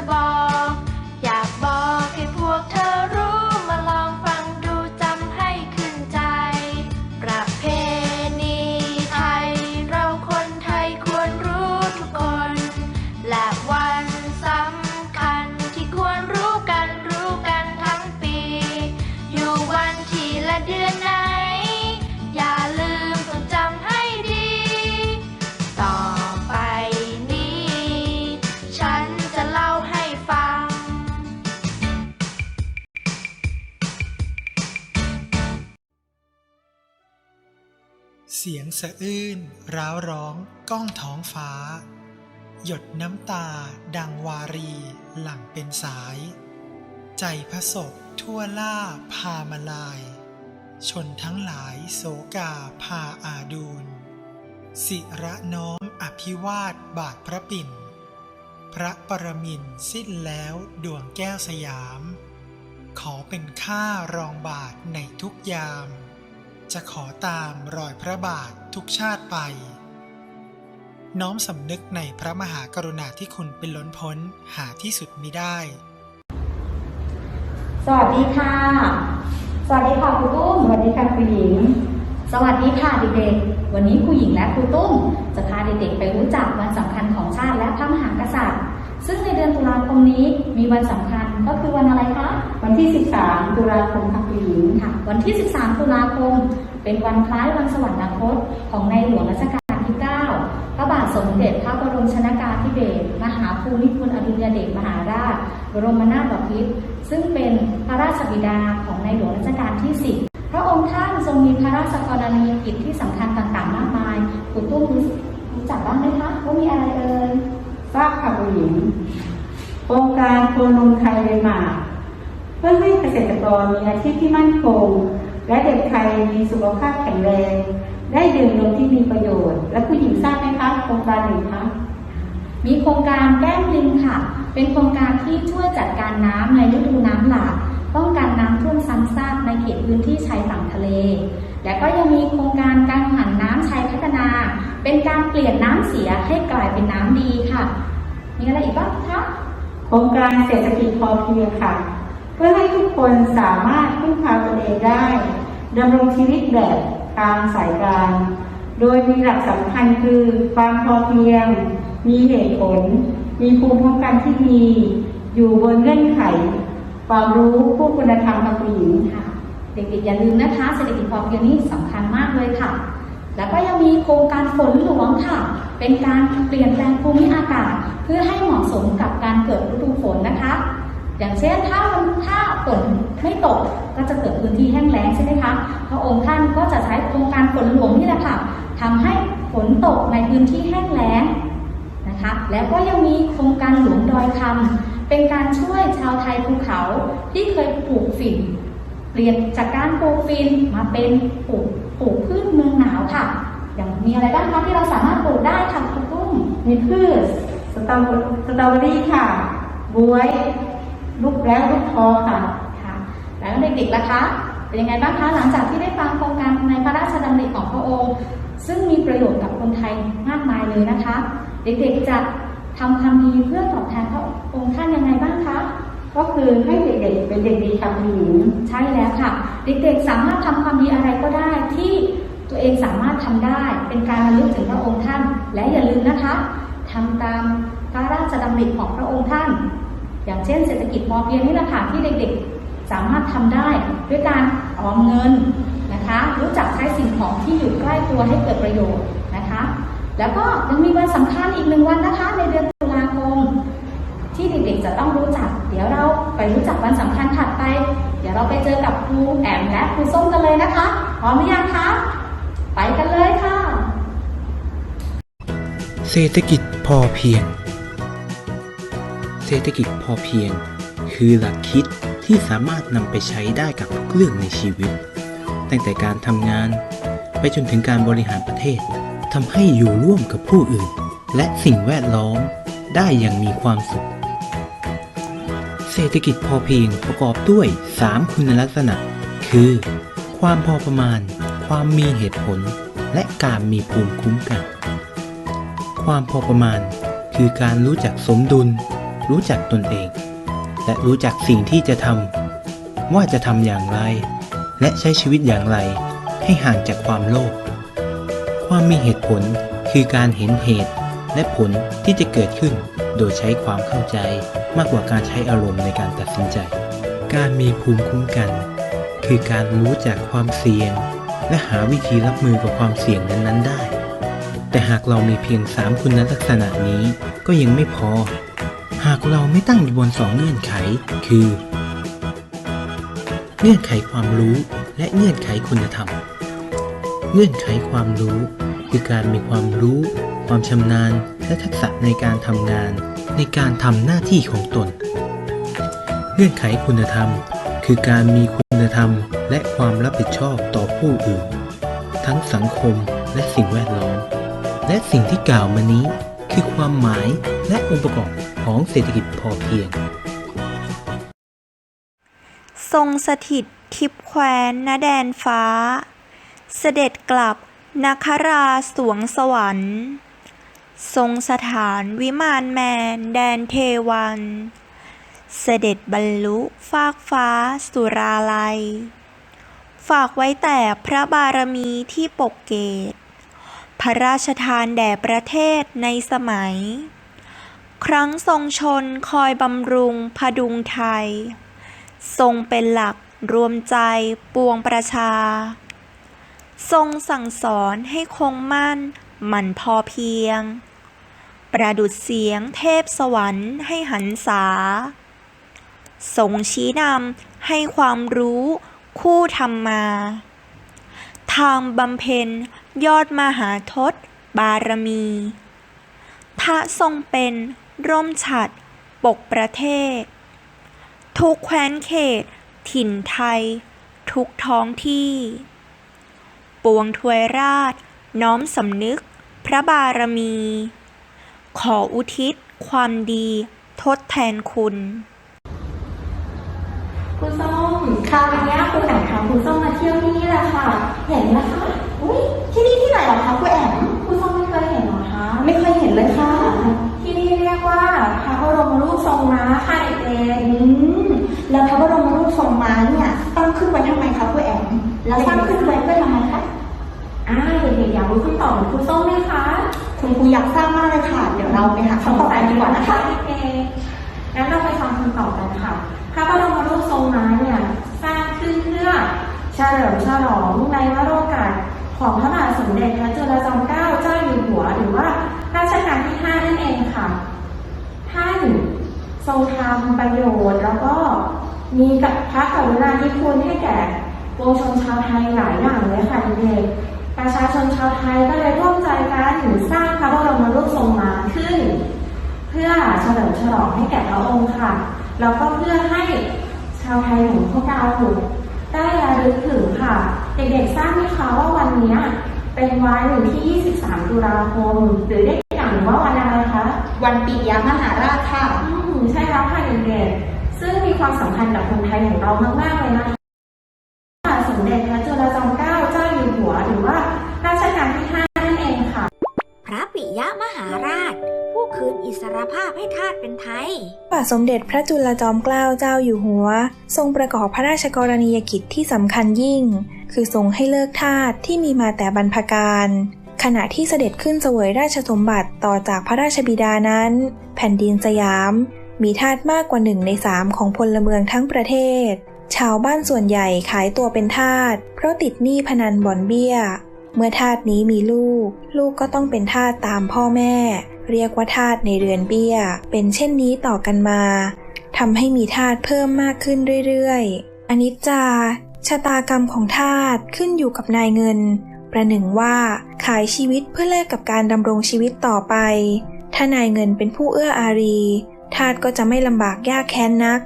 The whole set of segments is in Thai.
the ball. เสียงสะอื้น ร้าวร้องก้องท้องฟ้า หยดน้ำตาดังวารีหลั่งเป็นสาย ใจพระศพทั่วล่าพามาลาย ชนทั้งหลายโศกาพาอาดูลสิระน้อมอภิวาทบาทพระปิ่น พระปรมินสิ้นแล้วดวงแก้วสยาม ขอเป็นข้ารองบาทในทุกยาม จะขอตามรอยพระบาททุกชาติไป น้อมสำนึกในพระมหากรุณาธิคุณเป็นล้นพ้นหาที่สุดมิได้ สวัสดีค่ะ สวัสดีค่ะครูตุ้มสวัสดีค่ะคุณหญิง สวัสดีค่ะเด็กๆ วันนี้ครูหญิงและครูตุ้มจะพาเด็กๆไปรู้จักวันสำคัญของชาติและพระมหากษัตริย์ ซึ่งในเดือนตุลาคมนี้มีวันสำคัญก็คือวันอะไรคะ วันที่ 13 ตุลาคมค่ะคุณหญิงค่ะ วันที่ 13 ตุลาคม เป็นวันคล้ายวันสวรรคตของในหลวงรัชกาลที่ 9 พระบาทสมเด็จพระบรมชนากาธิเบศรมหาภูมิพลอดุลยเดชมหาราช บรมนาถบพิตรซึ่งเป็นพระราชบิดาของในหลวงรัชกาลที่ 10พระองค์ท่านทรงมีพระราชกรณียกิจที่สำคัญต่างๆ มากมายครูตุ้มรู้จักบ้างไหมคะว่ามีอะไรเอ่ย ทราบค่ะคุณหญิงโครงการโคนมไทยเดนมาร์กเพื่อให้เกษตรกรมีอาชีพที่มั่นคง และเด็กไทยมีสุขภาพแข็งแรง ได้ดื่มนมที่มีประโยชน์ และคุณหญิงทราบไหมคะโครงการไหนคะมีโครงการแก้มลิงค่ะ เป็นโครงการที่ช่วยจัดการน้ำในฤดูน้ำหลา พื้นที่ชายฝั่งทะเล และก็ยังมีโครงการการหันน้ำชายพัฒนา เป็นการเปลี่ยนน้ำเสียให้กลายเป็นน้ำดีค่ะ มีอะไรอีกบ้างคะโครงการเศรษฐกิจพอเพียงค่ะ เพื่อให้ทุกคนสามารถพึ่งพาตนเองได้ดำรงชีวิตแบบตามสายกลางโดยมีหลักสำคัญคือความพอเพียง มีเหตุผล มีภูมิคุ้มกันที่ดี อยู่บนเงื่อนไข ความรู้ผู้คุณธรรมค่ะคุณหญิงค่ะ เด็กๆอย่าลืมนะคะเศรษฐกิจพอเพียงนี้สำคัญมากเลยค่ะ แล้วก็ยังมีโครงการฝนหลวงค่ะ เป็นการเปลี่ยนแปลงภูมิอากาศ เพื่อให้เหมาะสมกับการเกิดฤดูฝนนะคะ อย่างเช่นถ้ามันถ้าฝนไม่ตกก็จะเกิดพื้นที่แห้งแล้งใช่ไหมคะพระองค์ท่านก็จะใช้โครงการฝนหลวงนี่แหละค่ะทำให้ฝนตกในพื้นที่แห้งแล้งนะคะ แล้วก็ยังมีโครงการหลวงดอยคำเป็นการช่วยชาวไทยภูเขาที่เคยปลูกฝิ่น เปลี่ยนจากการปลูกฟินมาเป็นปลูกปลูกพืชเมืองหนาวค่ะ อย่างมีอะไรบ้างคะที่เราสามารถปลูกได้ค่ะคุณกุ้งมีพืชสตรอเบอสตรอเบอรี่ค่ะบวยลูกแล้วลูกคอค่ะค่ะ แล้วเด็กๆล่ะคะเป็นยังไงบ้างคะหลังจากที่ได้ฟังโครงการในพระราชดำริของพระองค์ ซึ่งมีประโยชน์กับคนไทยมากมายเลยนะคะ เด็กๆจะทำความดีเพื่อตอบแทนพระองค์ท่านยังไงบ้างคะ ก็คือให้เด็กๆเป็นเด็กดีค่ะคุณหญิงใช่แล้วค่ะ เด็กๆสามารถทำความดีอะไรก็ได้ที่ตัวเองสามารถทำได้ เป็นการระลึกถึงพระองค์ท่าน และอย่าลืมนะคะทำตามพระราชดำริของพระองค์ท่าน อย่างเช่น เศรษฐกิจพอเพียงนี่แหละค่ะที่เด็กๆสามารถทำได้ด้วยการออมเงินนะคะ รู้จักใช้สิ่งของที่อยู่ใกล้ตัวให้เกิดประโยชน์นะคะ แล้วก็ยังมีวันสำคัญอีกหนึ่งวันนะคะ ในเดือนตุลาคมที่เด็กๆจะต้องรู้จัก ไปรู้จักวันสำคัญถัดไป เดี๋ยวเราไปเจอกับครูแอมและครูส้มกันเลยนะคะ พร้อมหรือยังคะ ไปกันเลยค่ะ เศรษฐกิจพอเพียง เศรษฐกิจพอเพียง คือหลักคิดที่สามารถนำไปใช้ได้กับทุกเรื่องในชีวิต ตั้งแต่การทำงาน ไปจนถึงการบริหารประเทศทำให้อยู่ร่วมกับผู้อื่น และสิ่งแวดล้อมได้อย่างมีความสุข ศรษฐกิจพอเพียงประกอบด้วย 3 คุณลักษณะ คือ ความพอประมาณ ความมีเหตุผล และการมีภูมิคุ้มกัน ความพอประมาณ คือการรู้จักสมดุล รู้จักตนเอง และรู้จักสิ่งที่จะทำว่าจะทำอย่างไร และใช้ชีวิตอย่างไร ให้ห่างจากความโลภความมีเหตุผลคือการเห็นเหตุและผลที่จะเกิดขึ้นโดยใช้ความเข้าใจ มากกว่าการใช้อารมณ์ในการตัดสินใจ การมีภูมิคุ้มกัน คือการรู้จักความเสี่ยง และหาวิธีรับมือกับความเสี่ยงนั้น ๆ ได้ แต่หากเรามีเพียง 3 คุณลักษณะนี้ก็ยังไม่พอ หากเราไม่ตั้งอยู่บนสองเงื่อนไข คือ เงื่อนไขความรู้และเงื่อนไขคุณธรรม เงื่อนไขความรู้ คือการมีความรู้ ความชำนาญ และทักษะในการทำงาน ในการทำหน้าที่ของตน เงื่อนไขคุณธรรม คือการมีคุณธรรมและความรับผิดชอบต่อผู้อื่น ทั้งสังคมและสิ่งแวดล้อม และสิ่งที่กล่าวมานี้คือความหมายและองค์ประกอบของเศรษฐกิจพอเพียง ทรงสถิตทิพย์แคว้นณแดนฟ้า เสด็จกลับนาคราสวงสวรรค์ ทรงสถานวิมานแมนแดนเทวัน เสด็จบรรลุฟากฟ้าสุราลัย ฝากไว้แต่พระบารมีที่ปกเกต พระราชทานแด่ประเทศในสมัย ครั้งทรงชนคอยบำรุงพดุงไทย ทรงเป็นหลักรวมใจปวงประชา ทรงสั่งสอนให้คงมั่นหมั่นพอเพียง ประดุดเสียงเทพสวรรค์ให้หันษาทรงชี้นำให้ความรู้คู่ธรรมมา ทางบำเพ็ญยอดมหาทศบารมีทะทรงเป็นร่มฉัดปกประเทศ ทุกแคว้นเขต ถิ่นไทย ทุกท้องที่ ปวงทวยราชน้อมสำนึกพระบารมี ขออุทิศ ความดี ทดแทนคุณ คุณส้มคราวนี้คุณแอมพาคุณส้มมาเที่ยวที่นี่แหละค่ะเห็นไหมคะ อุ้ยที่นี่ที่ไหนเหรอคะคุณแอมคุณส้มไม่เคยเห็นเหรอคะ ไม่เคยเห็นเลยค่ะ ที่นี่เรียกว่าพระบรมรูปทรงม้าค่ะเด็กๆอืมแล้วพระบรมรูปทรงม้าเนี่ยตั้งขึ้นไว้ทำไมคะคุณแอมแล้วสร้างขึ้นไว้เพื่อทำไมคะอ่าเด็กๆอยากรู้คำตอบของคุณส้มไหมคะ คุณครูอยากทราบมากเลยค่ะ เดี๋ยวเราไปหาคำตอบกันดีกว่านะคะเองงั้นเราไปฟังคำตอบกันค่ะ พระบรมรูปทรงม้าเนี่ยสร้างขึ้นเพื่อเฉลิมฉลองในวโรกาสของพระบาทสมเด็จพระจุลจอมเกล้าเจ้าอยู่หัว หรือว่ารัชกาลที่ 5 นั่นเองค่ะ ท่านทรงทำประโยชน์แล้วก็มีกับพระกรุณาธิคุณให้แก่ปวงชนชาวไทยหลายอย่างเลยค่ะเด็ก ประชาชนชาวไทยก็เลยร่วมใจกันสร้างพระบรมรูปทรงม้าขึ้น เพื่อเฉลิมฉลองให้แก่พระองค์ค่ะแล้วก็เพื่อให้ชาวไทยของพวกเราได้ระลึกถึงค่ะ เด็กๆทราบไหมคะว่าวันเนี้ยเป็นวันที่ 23 ตุลาคมหรือได้อย่างว่าวันอะไรคะ วันปิยมหาราชค่ะอืมใช่แล้วค่ะเด็กๆซึ่งมีความสำคัญกับคนไทยของเรามากๆเลยนะคะ สรภาพให้ทาสเป็นไทยพระบาทสมเด็จพระจุลจอมเกล้าเจ้าอยู่หัว ทรงประกอบพระราชกรณียกิจที่สำคัญยิ่ง คือทรงให้เลิกทาสที่มีมาแต่บรรพการ ขณะที่เสด็จขึ้นเสวยราชสมบัติต่อจากพระราชบิดานั้น แผ่นดินสยาม มีทาสมากกว่าหนึ่งในสามของพลเมืองทั้งประเทศ ชาวบ้านส่วนใหญ่ขายตัวเป็นทาสเพราะติดหนี้พนันบ่อนเบี้ยเมื่อทาสนี้มีลูก ลูกก็ต้องเป็นทาสตามพ่อแม่ เรียกว่าทาสในเรือนเบี้ย เป็นเช่นนี้ต่อกันมาทำให้มีทาสเพิ่มมากขึ้นเรื่อยๆ อนิจจา ชะตากรรมของทาสขึ้นอยู่กับนายเงิน ประหนึ่งว่าขายชีวิตเพื่อแลกกับการดำรงชีวิตต่อไป ถ้านายเงินเป็นผู้เอื้ออารีทาสก็จะไม่ลำบากยากแค้นนัก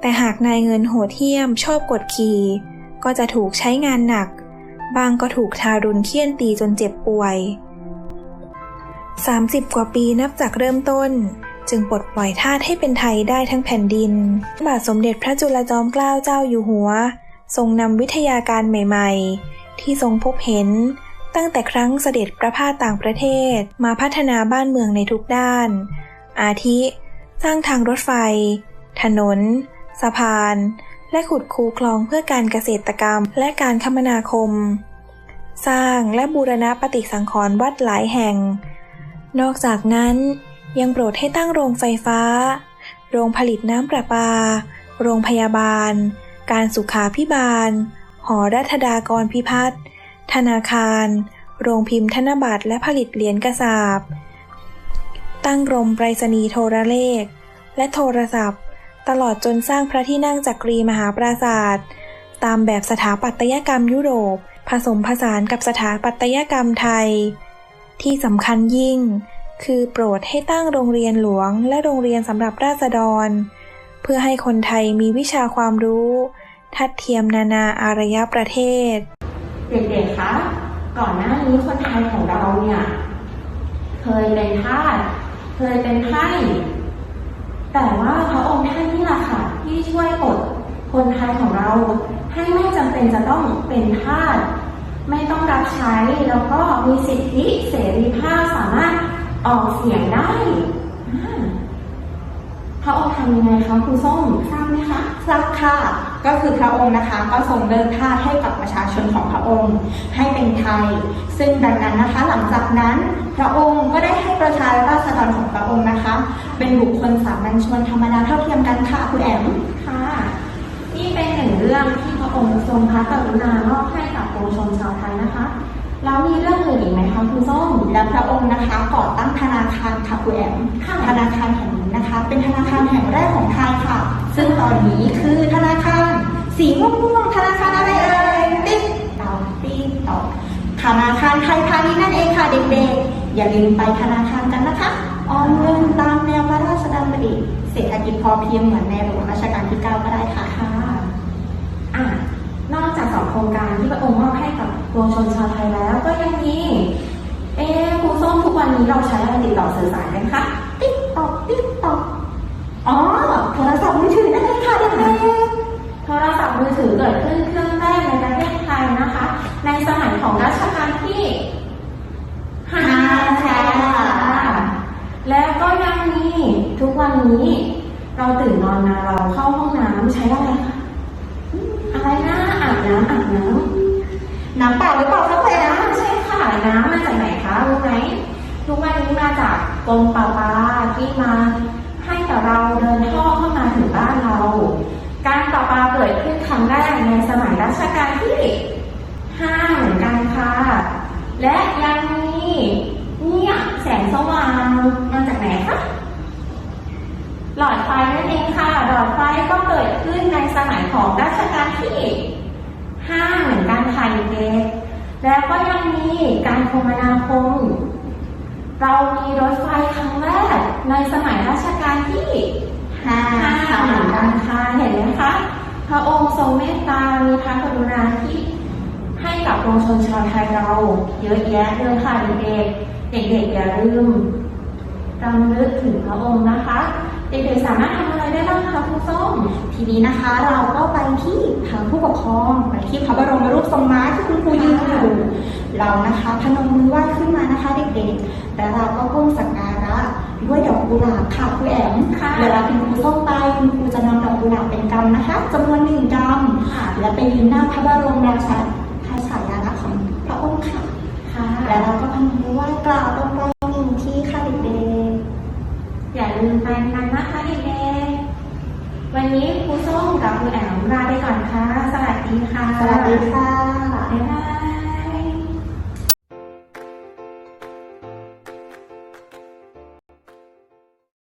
แต่หากนายเงินโหดเหี้ยมชอบกดขี่ ก็จะถูกใช้งานหนัก บางก็ถูกทารุณเคี่ยนตีจนเจ็บป่วย 30 กว่าปีนับจากเริ่มต้น จึงปลดปล่อยทาสให้เป็นไทยได้ทั้งแผ่นดิน บาทสมเด็จพระจุลจอมเกล้าเจ้าอยู่หัว ทรงนำวิทยาการใหม่ๆ ที่ทรงพบเห็น ตั้งแต่ครั้งเสด็จประพาสต่างประเทศมาพัฒนาบ้านเมืองในทุกด้าน อาทิ สร้างทางรถไฟ ถนน สะพาน และขุดคูคลองเพื่อการเกษตรกรรมและการคมนาคม สร้างและบูรณะปฏิสังขรณ์วัดหลายแห่ง นอกจากนั้นยังโปรดให้ตั้งโรงไฟฟ้า โรงผลิตน้ำประปา โรงพยาบาล การสุขาพิบาล หอรัฐดากรพิพัฒน์ ธนาคาร โรงพิมพ์ธนบัตรและผลิตเหรียญกระสาบ ตั้งกรมไปรษณีย์โทรเลข และโทรศัพท์ ตลอดจนสร้างพระที่นั่งจักรีมหาปราศาสตร์ตามแบบสถาปัตยกรรมยุโรป ผสมผสานกับสถาปัตยกรรมไทย ที่สำคัญยิ่ง คือโปรดให้ตั้งโรงเรียนหลวงและโรงเรียนสำหรับราษฎร เพื่อให้คนไทยมีวิชาความรู้ ทัดเทียมนานาอารยประเทศ เด็กๆคะก่อนหน้านี้คนไทยของเราเนี่ยเคยเป็นทาสเคยเป็นไพ่แต่ว่าพระองค์ท่านนี่แหละค่ะที่ช่วยปลดคนไทยของเราให้ไม่จำเป็นจะต้องเป็นทาส ไม่ต้องรับใช้ แล้วก็มีสิทธิเสรีภาพสามารถออกเสียงได้อ่าพระองค์ทำยังไงคะครูส้มทราบไหมคะทราบค่ะ ก็คือพระองค์นะคะก็ทรงเลิกทาสให้กับประชาชนของพระองค์ ให้เป็นไทย ซึ่งดังนั้นนะคะ หลังจากนั้นพระองค์ก็ได้ให้ประชาราษฎรของพระองค์นะคะ เป็นบุคคลสามัญชนธรรมดาเท่าเทียมกันค่ะคุณแอมค่ะนี่ เป็นหนึ่งเรื่องที่พระองค์ทรงพระกรุณามอบให้กับปวงชนชาวไทยนะคะแล้วมีเรื่องอื่นอีกไหมคะคุณส้มและพระองค์นะคะก่อตั้งธนาคารค่ะคุณแอมค่ะธนาคารแห่งนี้นะคะ เป็นธนาคารแห่งแรกของไทยค่ะ ซึ่งตอนนี้คือธนาคารสีม่วงๆธนาคารอะไรเอ่ยติ๊กตอกติ๊กตอกธนาคารไทยพาณิชย์นั่นเองค่ะเด็กๆ อย่าลืมไปธนาคารกันนะคะออมเงินตามแนวพระราชดำริเศรษฐกิจพอเพียงเหมือนในหลวงรัชกาลที่ 9 ก็ได้ค่ะค่ะ อะนอกจากสองโครงการที่พระองค์มอบให้กับปวงชนชาวไทยแล้ว ก็ยังมี เอ๊ครูส้มทุกวันนี้เราใช้อะไรติดต่อสื่อสารกันคะ ติ๊กตอกติ๊กตอกอ๋อ โทรศัพท์มือถือนั่นเองค่ะเด็กๆโทรศัพท์มือถือเกิดขึ้นเครื่องแรกในประเทศไทยนะคะ ในสมัยของรัชกาลที่ห้าค่ะแล้วก็ยังมีทุกวันนี้ เราตื่นนอนมาเราเข้าห้องน้ำใช้อะไรคะ น้ำอาบน้ำน้ำเปล่าหรือเปล่าคะแพรน้ำใช่ค่ะน้ำมาจากไหนคะรู้ไหมทุกวันนี้มาจากกรมประปาที่มาให้กับเราเดินท่อเข้ามาถึงบ้านเรา การประปาเกิดขึ้นครั้งแรกในสมัยรัชกาลที่ห้าเหมือนกันค่ะและยังมีเนี่ยแสงสว่างมาจากไหนคะหลอดไฟนั่นเองค่ะ หลอดไฟก็เกิดขึ้นในสมัยของรัชกาลที่ ห้าเหมือนกัน ค่ะเด็กๆแล้วก็ยังมีการคมนาคม เรามีรถไฟครั้งแรกในสมัยรัชกาลที่ห้าหาค่ะเหมือนกันค่ะเห็นไหมคะ พระองค์ทรงเมตตา มีพระกรุณาที่ให้กับปวงชนชาวไทยเราเยอะแยะเลยค่ะเด็กๆ เด็กๆอย่าลืมรำลึกถึงพระองค์นะคะ เด็กๆสามารถ ไรได้บ้างคะครูส้ม ทีนี้นะคะเราก็ไปที่ทางผู้ปกครองไปที่พระบรมรูปทรงม้าที่คุณครูยืนอยู่เรานะคะพนมมือไหว้ขึ้นมานะคะเด็กๆ แล้วเราก็ก้มสักการะด้วยดอกกุหลาบค่ะคุณแอมค่ะเวลาคุณครูส้มไปคุณครูจะนำดอกกุหลาบเป็นกำนะคะจำนวนหนึ่งกำค่ะและไปยืนหน้าพระบรมราชาพระฉายาลักษณ์ของพระองค์ค่ะค่ะ แล้วเราก็พนมมือไหว้กล่าวลงไป นี้ครูส้มกับครูแอมลาไปก่อนค่ะ สวัสดีค่ะ สวัสดีค่ะบ๊ายบาย